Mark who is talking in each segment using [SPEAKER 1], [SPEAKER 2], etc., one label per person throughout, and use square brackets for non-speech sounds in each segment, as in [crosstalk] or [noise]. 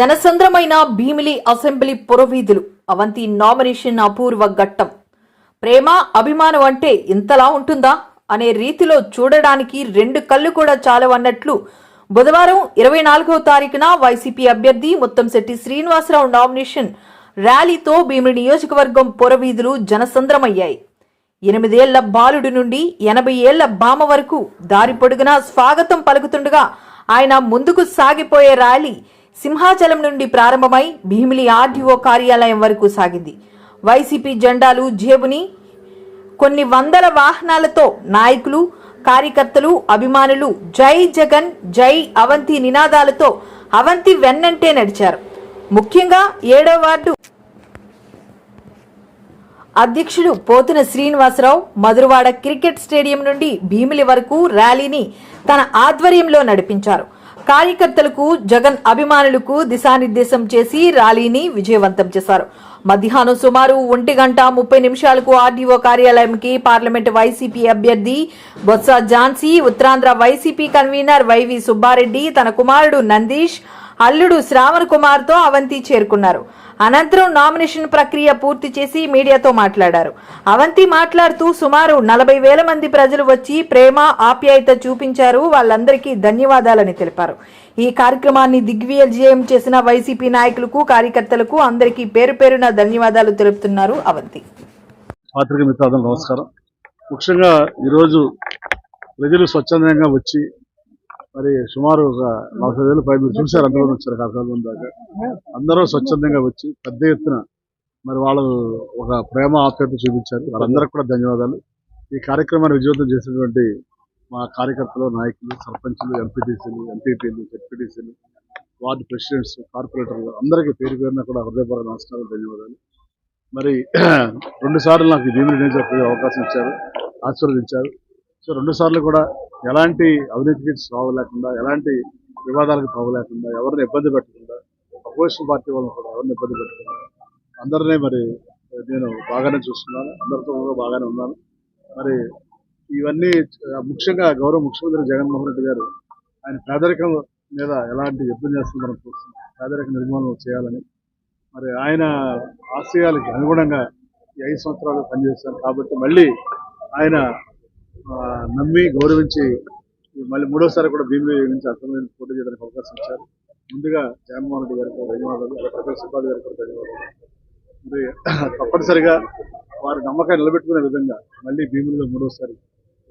[SPEAKER 1] జనసంద్రమైన Bheemili assembly పురవీధులు. Avanthi nomination అపూర్వ ఘట్టం. ప్రేమ అభిమానం అంటే ఇంతలా ఉంటుందా? అనే రీతిలో చూడడానికి రెండు కళ్ళు కూడా చాలవన్నట్లు బుధవారం ఇరవై నాలుగవ తారీఖున వైసీపీ అభ్యర్థి ముత్తంశెట్టి శ్రీనివాసరావు నామినేషన్ ర్యాలీతో భీమిలి నియోజకవర్గం పురవీధులు జనసంద్రమయ్యాయి. ఎనిమిదేళ్ళ బాలుడి నుండి ఎనభై ఏళ్ళ బామ వరకు దారి పొడుగునా స్వాగతం పలుకుతుండగా ఆయన ముందుకు సాగిపోయే ర్యాలీ సింహాచలం నుండి ప్రారంభమై భీమిలి ఆర్డీఓ కార్యాలయం వరకు సాగింది. వైసీపీ జెండాలు జేబుని కొన్ని వందల వాహనాలతో నాయకులు కార్యకర్తలు అభిమానులు జై జగన్ జై అవంతి నినాదాలతో అవంతి వెన్నంటే నడిచారు. ముఖ్యంగా ఏడో వార్డు అధ్యక్షుడు పోతున శ్రీనివాసరావు మధురవాడ క్రికెట్ స్టేడియం నుండి భీమిలి వరకు ర్యాలీని తన ఆధ్వర్యంలో నడిపించారు. కార్యకర్తలకు జగన్ అభిమానులకు దిశానిర్దేశం చేసి ర్యాలీని విజయవంతం చేశారు. మధ్యాహ్నం సుమారు ఒంటి గంట ముప్పై నిమిషాలకు ఆర్డీఓ కార్యాలయంకి పార్లమెంట్ వైసీపీ అభ్యర్థి Botcha Jhansi Uttarandhra YCP convener YV Subbareddy తన కుమారుడు నందీష్ అల్లుడు శ్రావణ్ కుమార్తో అవంతి చేరుకున్నారు. అనంతరం నామినేషన్ ప్రక్రియ పూర్తి చేసి మీడియాతో మాట్లాడారు. అవంతి మాట్లాడుతూ సుమారు నలభై వేల మంది ప్రజలు వచ్చి ప్రేమ ఆప్యాయత చూపించారు. వాళ్ళందరికీ ధన్యవాదాలని తెలిపారు. ఈ కార్యక్రమాన్ని దిగ్విజయం చేసిన వైసీపీ నాయకులకు కార్యకర్తలకు అందరికీ పేరు పేరున ధన్యవాదాలు తెలుపుతున్నారు అవంతి.
[SPEAKER 2] పాత్రిక నమస్కారం. ముఖ్యంగా ఈరోజు ప్రజలు స్వచ్ఛందంగా వచ్చి మరి సుమారు ఒక నలభై వేలు పై మీరు చూశారు. అందరూ వచ్చారు కాకాల దాకా. అందరూ స్వచ్ఛందంగా వచ్చి పెద్ద ఎత్తున మరి వాళ్ళు ఒక ప్రేమ ఆప్యాయత చూపించారు. వాళ్ళందరికీ కూడా ధన్యవాదాలు. ఈ కార్యక్రమాన్ని విజయవంతం చేసినటువంటి మా కార్యకర్తలు నాయకులు సర్పంచులు ఎంపీటీసీలు ఎంపీటీలు జెడ్పీటీసీలు వార్డు ప్రెసిడెంట్స్ కార్పొరేటర్లు అందరికీ పేరు పేరున కూడా హృదయపూర్వక నమస్కారాలు ధన్యవాదాలు. మరి [clears throat] రెండు సార్లు నాకు ఈ భీమిలి నియోజకవర్గ అవకాశం ఇచ్చారు ఆశీర్వదించారు. సో రెండు సార్లు కూడా ఎలాంటి అవినీతికి రావలేకుండా ఎలాంటి వివాదాలకు తావు లేకుండా ఎవరిని ఇబ్బంది పెట్టకుండా అపోజిషన్ పార్టీ వాళ్ళని కూడా ఎవరిని ఇబ్బంది పెట్టకుండా అందరినీ మరి నేను బాగానే చూస్తున్నాను అందరితో కూడా బాగానే ఉన్నాను. మరి ఇవన్నీ ముఖ్యంగా గౌరవ ముఖ్యమంత్రి జగన్మోహన్ రెడ్డి గారు ఆయన పేదరికం మీద ఎలాంటి యుద్ధం చేస్తుందని చూస్తున్నాం. పేదరిక నిర్మూలన చేయాలని. మరి ఆయన ఆశయాలకి అనుగుణంగా ఈ ఐదు సంవత్సరాలు పనిచేశాను కాబట్టి మళ్ళీ ఆయన నమ్మి గౌరవించి మళ్ళీ మూడోసారి కూడా భీమిలి నుంచి అసెంబ్లీ పోటీ చేయడానికి అవకాశం ఇచ్చారు. ముందుగా జగన్మోహన్ రెడ్డి గారికి ధన్యవాదాలు ప్రొఫెసర్ ప్రకాష్ గారికి కూడా ధన్యవాదాలు. మరి తప్పనిసరిగా వారి నమ్మకాన్ని నిలబెట్టుకునే విధంగా మళ్ళీ భీమిలిలో మూడోసారి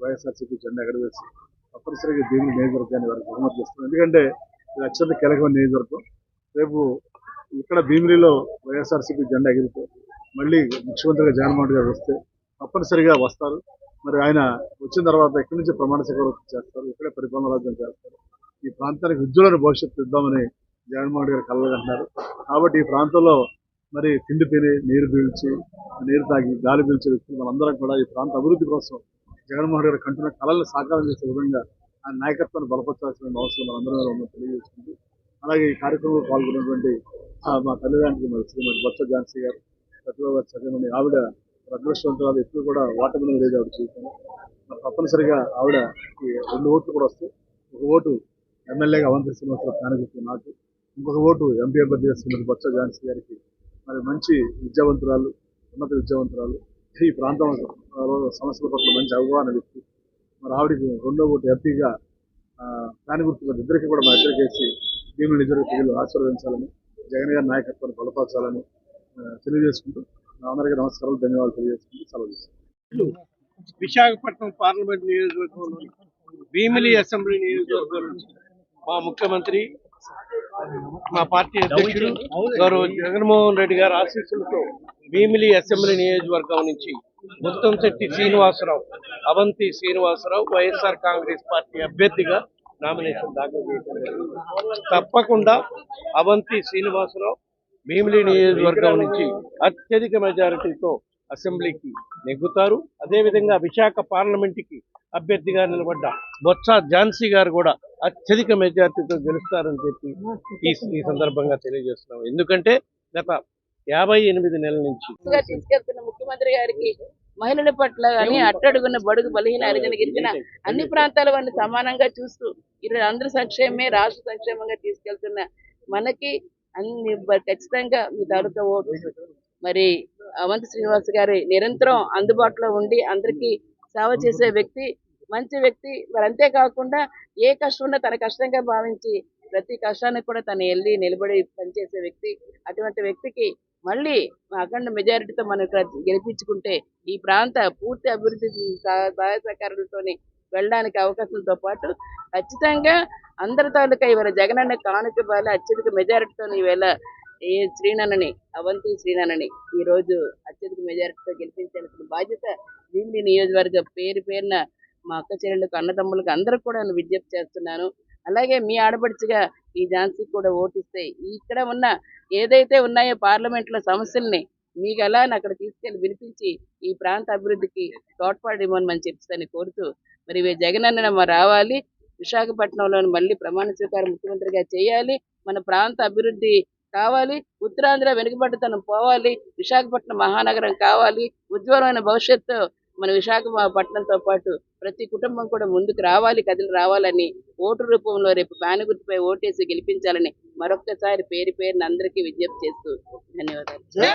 [SPEAKER 2] వైఎస్ఆర్సీపీ జెండా ఎగరవేసి తప్పనిసరిగా భీమిలి నియోజకవర్గాన్ని వారికి బహుమతి చేస్తున్నాం. ఎందుకంటే ఇది అత్యంత కీలకమైన నియోజకవర్గం. రేపు ఇక్కడ భీమిలిలో వైఎస్ఆర్సీపీ జెండా ఎగిరితే మళ్ళీ ముఖ్యమంత్రిగా జగన్మోహన్ గారు వస్తే తప్పనిసరిగా వస్తారు. మరి ఆయన వచ్చిన తర్వాత ఎక్కడి నుంచి ప్రమాణ స్వీకారం చేస్తారు? ఇక్కడే పరిపాలన రాజ్యం చేస్తారు? ఈ ప్రాంతానికి ఉజ్వలన భవిష్యత్తు ఇద్దామని జగన్మోహన్ గారు కలగంటున్నారు కాబట్టి ఈ ప్రాంతంలో మరి తిండి తిని నీరు పీల్చి నీరు తాగి గాలి పీల్చే వ్యక్తులు మనందరం కూడా ఈ ప్రాంత అభివృద్ధి కోసం జగన్మోహన్ గారు కంటున్న కళలను సాకారం చేసే విధంగా ఆయన నాయకత్వాన్ని బలపరచాల్సిన అవసరం మనందరం మీద తెలియజేస్తుంది అలాగే ఈ కార్యక్రమంలో పాల్గొన్నటువంటి ఆ, మా తల్లిదండ్రులు మరి శ్రీమతి బొత్స ఝాన్సీ గారు ప్రతిభా చదివని ఆవిడ అదృష్టవంతురాలు ఎప్పుడు కూడా ఓటమి లేదు ఆవిడ జీవితంలో తప్పనిసరిగా ఆవిడ ఈ రెండు ఓట్లు కూడా వస్తాయి. ఒక ఓటు ఎమ్మెల్యేగా అవంతి శ్రీనివాసరావు కానగుర్తు నాకు. ఇంకొక ఓటు ఎంపీ అభ్యర్థిగా శ్రీమతి బొత్స ఝాన్సీ గారికి. మరి మంచి విద్యావంతురాలు ఉన్నత విద్యావంతురాలు. ఈ ప్రాంతం సమస్యల పట్ల మంచి అవగాహన వ్యక్తి. మరి ఆవిడకి రెండో ఓటు ఎంపీగా కానిగుర్తు ఇద్దరికి కూడా మా ఇద్దరికి వేసి ఇద్దరు ప్రజలు ఆశీర్వదించాలని జగన్ గారి నాయకత్వాన్ని బలపరచాలని తెలియజేసుకుంటూ అందరికీ నమస్కారాలు ధన్యవాదాలు తెలియజేసుకుంటూ సెలవు.
[SPEAKER 3] విశాఖపట్నం పార్లమెంట్ నియోజకవర్గంలో భీమిలి అసెంబ్లీ నియోజకవర్గం నుంచి మా ముఖ్యమంత్రి మా పార్టీ అధ్యక్షుడు గౌరవ జగన్మోహన్ రెడ్డి గారి ఆశీస్సులతో భీమిలి అసెంబ్లీ నియోజకవర్గం నుంచి ముత్తంశెట్టి శ్రీనివాసరావు అవంతి శ్రీనివాసరావు వైఎస్ఆర్ కాంగ్రెస్ పార్టీ అభ్యర్థిగా నామినేషన్ దాఖలు చేయడం. తప్పకుండా అవంతి శ్రీనివాసరావు భీమిలి నియోజకవర్గం నుంచి అత్యధిక మెజారిటీతో అసెంబ్లీకి నెగ్గుతారు. అదేవిధంగా విశాఖ పార్లమెంటుకి అభ్యర్థిగా నిలబడ్డ బొత్స ఝాన్సీ గారు కూడా అత్యధిక మెజార్టీతో గెలుస్తారని చెప్పి ఈ సందర్భంగా తెలియజేస్తున్నాం. ఎందుకంటే గత యాభై ఎనిమిది నెలల నుంచి
[SPEAKER 4] తీసుకెళ్తున్న ముఖ్యమంత్రి గారికి మహిళల పట్ల కానీ అట్టడుగున్న బడుగు బలహీన అరిగిన గిరిజన అన్ని ప్రాంతాల వారిని సమానంగా చూస్తూ ఈరోజు అందరి సంక్షేమమే రాష్ట్ర సంక్షేమంగా తీసుకెళ్తున్న మనకి అన్ని ఖచ్చితంగా మీ తాలూకా ఓటు. మరి అవంతి శ్రీనివాస్ గారి నిరంతరం అందుబాటులో ఉండి అందరికీ సేవ చేసే వ్యక్తి మంచి వ్యక్తి. మరి అంతేకాకుండా ఏ కష్టం ఉన్నా తన కష్టంగా భావించి ప్రతి కష్టానికి కూడా తను వెళ్ళి నిలబడి పనిచేసే వ్యక్తి. అటువంటి వ్యక్తికి మళ్ళీ అఖండ మెజారిటీతో మనం ఇక్కడ గెలిపించుకుంటే ఈ ప్రాంత పూర్తి అభివృద్ధి సహాయ సహకారాలతోని వెళ్ళడానికి అవకాశంతో పాటు ఖచ్చితంగా అందరి తాలూకా ఇవాళ జగనన్న కానుక బాల అత్యధిక మెజారిటీతో ఈవేళ ఈ శ్రీనన్నని అవంతి శ్రీనన్నని ఈ రోజు అత్యధిక మెజారిటీతో గెలిపించాల్సిన బాధ్యత భీమిలి నియోజకవర్గ పేరు పేరున మా అక్క చెల్లెళ్ళకు అన్నదమ్ములకు అందరికి కూడా నేను విజ్ఞప్తి చేస్తున్నాను. అలాగే మీ ఆడపడుచుగా ఈ ఝాన్సీకి కూడా ఓటిస్తే ఇక్కడ ఉన్న ఏదైతే ఉన్నాయో పార్లమెంట్లో సమస్యల్ని మీకు ఎలా అక్కడ తీసుకెళ్ళి వినిపించి ఈ ప్రాంత అభివృద్ధికి తోడ్పాటు ఇవ్వమని కోరుతూ మరి ఇవి జగనన్న రావాలి. విశాఖపట్నంలో మళ్ళీ ప్రమాణ స్వీకారం ముఖ్యమంత్రిగా చేయాలి. మన ప్రాంత అభివృద్ధి కావాలి. ఉత్తరాంధ్ర వెనుకబడ్డతనం పోవాలి. విశాఖపట్నం మహానగరం కావాలి. ఉజ్వలమైన భవిష్యత్తు మన విశాఖపట్నంతో పాటు ప్రతి కుటుంబం కూడా ముందుకు రావాలి కథలు రావాలని ఓటు రూపంలో రేపు ఫ్యాన్ గుర్తుపై ఓటేసి గెలిపించాలని మరొక్కసారి పేరు పేరున అందరికీ విజ్ఞప్తి చేస్తూ ధన్యవాదాలు.